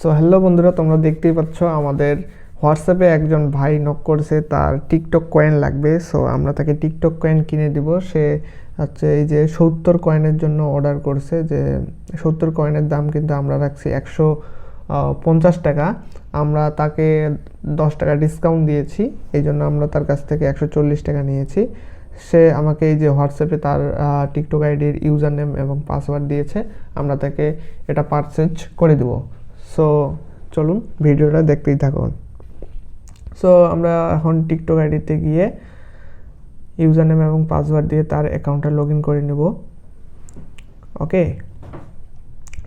So hello বন্ধুরা, তোমরা দেখতেই পাচ্ছ আমাদের হোয়াটসঅ্যাপে একজন ভাই নক করেছে, তার টিকটক কয়েন লাগবে। সো আমরা তাকে টিকটক কয়েন কিনে দিব। সে হচ্ছে এই যে সত্তর কয়েনের জন্য অর্ডার করছে, যে সত্তর কয়েনের দাম কিন্তু আমরা রাখছি একশো পঞ্চাশ টাকা। আমরা তাকে দশ টাকা ডিসকাউন্ট দিয়েছি, এই জন্য আমরা তার কাছ থেকে একশো চল্লিশ টাকা নিয়েছি। সে আমাকে এই যে হোয়াটসঅ্যাপে তার টিকটক আইডির ইউজার নেম এবং পাসওয়ার্ড দিয়েছে, আমরা তাকে এটা পারচেজ করে দেব। সো চলুন ভিডিওটা দেখতেই থাকুন। সো আমরা এখন টিকটক আইডিতে গিয়ে ইউজার নেম এবং পাসওয়ার্ড দিয়ে তার অ্যাকাউন্টটা লগ ইন করে নেব। ওকে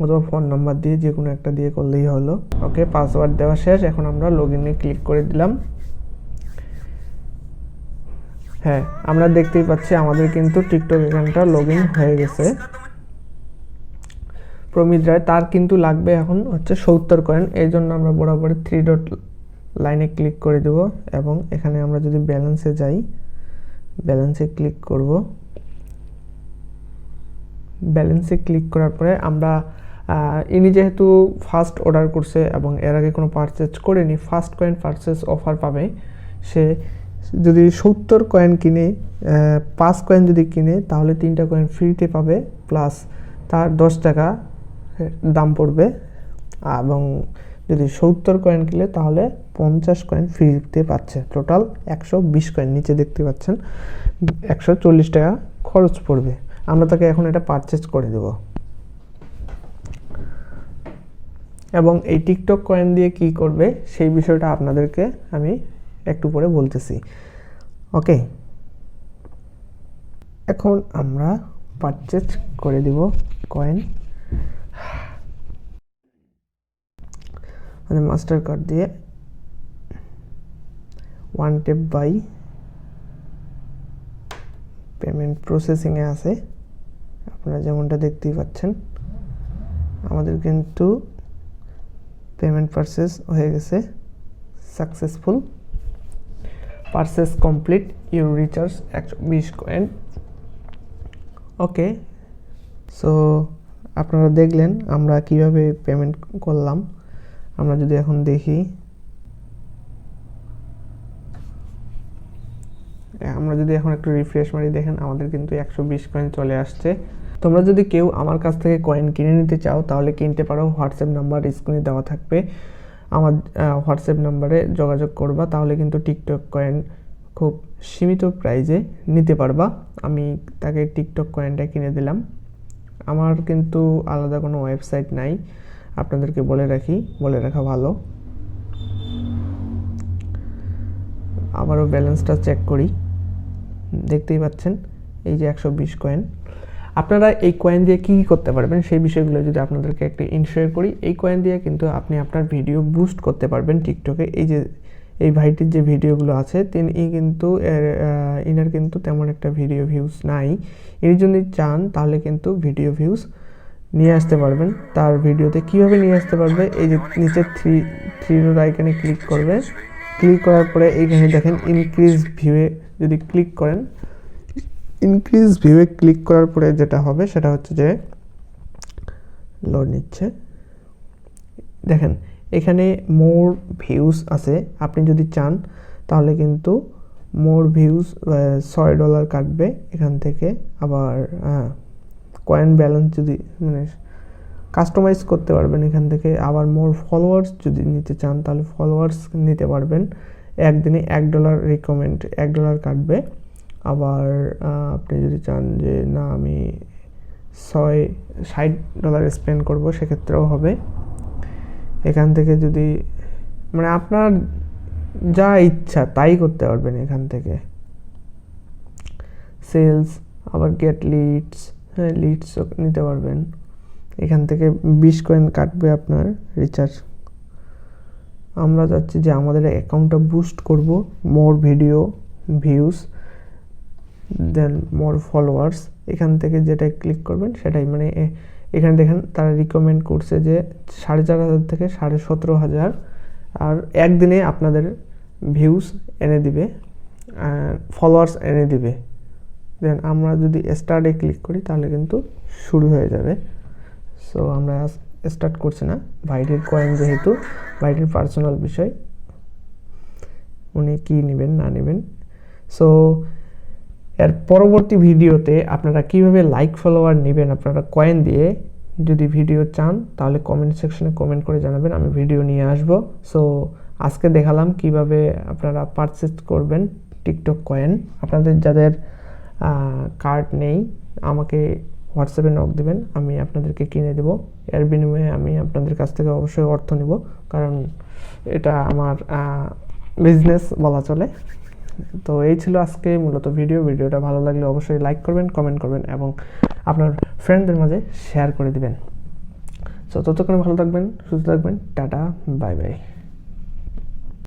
অথবা ফোন নাম্বার দিয়ে যে কোনো একটা দিয়ে করলেই হলো। ওকে পাসওয়ার্ড দেওয়া শেষ, এখন আমরা লগ ইনে ক্লিক করে দিলাম। হ্যাঁ আমরা দেখতেই পাচ্ছি আমাদের কিন্তু টিকটক অ্যাকাউন্টটা লগ ইন হয়ে গেছে। প্রমিত রায়, তার কিন্তু লাগবে এখন হচ্ছে সত্তর কয়েন এই জন্য আমরা বরাবর থ্রি ডট লাইনে ক্লিক করে দেব এবং এখানে আমরা যদি ব্যালেন্সে যাই ব্যালেন্সে ক্লিক করব। ব্যালেন্সে ক্লিক করার পরে আমরা ইনি যেহেতু ফার্স্ট অর্ডার করছে এবং এর আগে কোনো পারচেজ করেনি ফার্স্ট কয়েন পারচেজ অফার পাবে। সে যদি সত্তর কয়েন কিনে পাঁচ কয়েন যদি কিনে, তাহলে তিনটা কয়েন ফ্রিতে পাবে প্লাস তার দশ টাকা দাম পড়বে। এবং যদি সত্তর কয়েন কিনে তাহলে পঞ্চাশ কয়েন ফ্রিতে পাচ্ছে। টোটাল একশো বিশ কয়েন নিচে দেখতে পাচ্ছেন। একশো চল্লিশ টাকা খরচ পড়বে। আমরা তাকে এখন এটা পারচেস করে দেব। এবং এই টিকটক কয়েন দিয়ে কি করবে, সেই বিষয়টা আপনাদেরকে আমি একটু পরে বলতেছি। ওকে এখন আমরা পারচেজ করে দিব কয়েন মানে মাস্টার কার্ড দিয়ে ওয়ান টেপ বাই পেমেন্ট প্রসেসিংয়ে আছে। আপনারা যেমনটা দেখতেই পাচ্ছেন, আমাদের কিন্তু পেমেন্ট পারচেস হয়ে গেছে successful purchase complete you recharge একশো বিশ কয়েন ওকে সো আপনারা দেখলেন আমরা কীভাবে পেমেন্ট করলাম। আমরা যদি এখন দেখি, আমরা যদি এখন একটু রিফ্রেশ মারি, দেখেন আমাদের কিন্তু একশো বিশ কয়েন চলে আসছে। তোমরা যদি কেউ আমার কাছ থেকে কয়েন কিনে নিতে চাও, তাহলে কিনতে পারো হোয়াটসঅ্যাপ নাম্বার স্ক্রিনে দেওয়া থাকবে। আমার হোয়াটসঅ্যাপ নাম্বারে যোগাযোগ করবা, তাহলে কিন্তু টিকটক কয়েন খুব সীমিত প্রাইজে নিতে পারবা। আমি তাকে টিকটক কয়েনটা কিনে দিলাম। আমার কিন্তু আলাদা কোনো ওয়েবসাইট নাই। আপনাদেরকে বলে রাখি, বলে রাখা ভালো। আবারও ব্যালেন্সটা চেক করি। দেখতেই পাচ্ছেন, এই যে একশো বিশ কয়েন আপনারা এই কয়েন দিয়ে কী কী করতে পারবেন, সেই বিষয়গুলো যদি আপনাদেরকে একটি ইনশিওর করি, এই কয়েন দিয়ে কিন্তু আপনি আপনার ভিডিও বুস্ট করতে পারবেন টিকটকে এই যে, এই ভাইটির যে ভিডিওগুলো আছে, তিনি কিন্তু ইনার কিন্তু তেমন একটা ভিডিও ভিউজ নাই। এর যদি চান, তাহলে কিন্তু ভিডিও ভিউজ নিয়ে আসতে পারবেন। তার ভিডিওতে কীভাবে নিয়ে আসতে পারবে, এই যে নিচে থ্রি থ্রি রোড আইকানে ক্লিক করবে। ক্লিক করার পরে এইখানে দেখেন ইনক্রিজ ভিউয়ে যদি ক্লিক করেন ইনক্রিজ ভিউয়ে ক্লিক করার পরে যেটা হবে সেটা হচ্ছে যে লোড নিচ্ছে। দেখেন, এখানে মোর ভিউজ আছে। আপনি যদি চান, তাহলে কিন্তু মোর ভিউজ ছয় ডলার কাটবে এখান থেকে। আবার কয়েন ব্যালেন্স যদি মানে কাস্টমাইজ করতে পারবেন এখান থেকে, আবার মোর ফলোয়ার্স যদি নিতে চান, তাহলে ফলোয়ার্স নিতে পারবেন। একদিনে এক ডলার রিকমেন্ড এক ডলার কাটবে। আবার আপনি যদি চান যে না, আমি ছয়, ষাট ডলার স্পেন্ড করব, সেক্ষেত্রেও হবে। এখান থেকে যদি মানে আপনার যা ইচ্ছা তাই করতে পারবেন এখান থেকে। সেলস আবার গেট লিডস হ্যাঁ লিডসও নিতে পারবেন। এখান থেকে বিশ কয়েন কাটবে আপনার রিচার্জ আমরা চাচ্ছি যে আমাদের অ্যাকাউন্টটা বুস্ট করব more video views then more followers এখান থেকে যেটা ক্লিক করবেন সেটাই মানে এখানে দেখেন তারা রিকমেন্ড করছে যে সাড়ে চার হাজার থেকে সাড়ে সতেরো হাজার, আর একদিনে আপনাদের ভিউস এনে দিবে ফলোয়ার্স এনে দিবে। দেন আমরা যদি স্টার্টে ক্লিক করি, তাহলে কিন্তু শুরু হয়ে যাবে। সো আমরা স্টার্ট করছি না। ভাইটির কয়েন যেহেতু ভাইটির পার্সোনাল বিষয়, উনি কি নেবেন, না নেবেন? সো এর পরবর্তী ভিডিওতে আপনারা কীভাবে লাইক ফলোয়ার নেবেন আপনারা কয়েন দিয়ে, যদি ভিডিও চান, তাহলে কমেন্ট সেকশনে কমেন্ট করে জানাবেন, আমি ভিডিও নিয়ে আসব। সো আজকে দেখালাম কীভাবে আপনারা পারচেস করবেন টিকটক কয়েন আপনাদের যাদের কার্ড নেই। আমাকে হোয়াটসঅ্যাপে নক দেবেন, আমি আপনাদেরকে কিনে দেব। এর বিনিময়ে আমি আপনাদের কাছ থেকে অবশ্যই অর্থ নিব, কারণ এটা আমার বিজনেস বলা চলে। তো এই ছিল আজকে মূলত ভিডিও ভিডিওটা ভালো লাগলে অবশ্যই লাইক করবেন কমেন্ট করবেন এবং আপনার ফ্রেন্ডদের মাঝে শেয়ার করে দিবেন। সো ততক্ষণে ভালো থাকবেন, সুস্থ থাকবেন, টাটা বাই বাই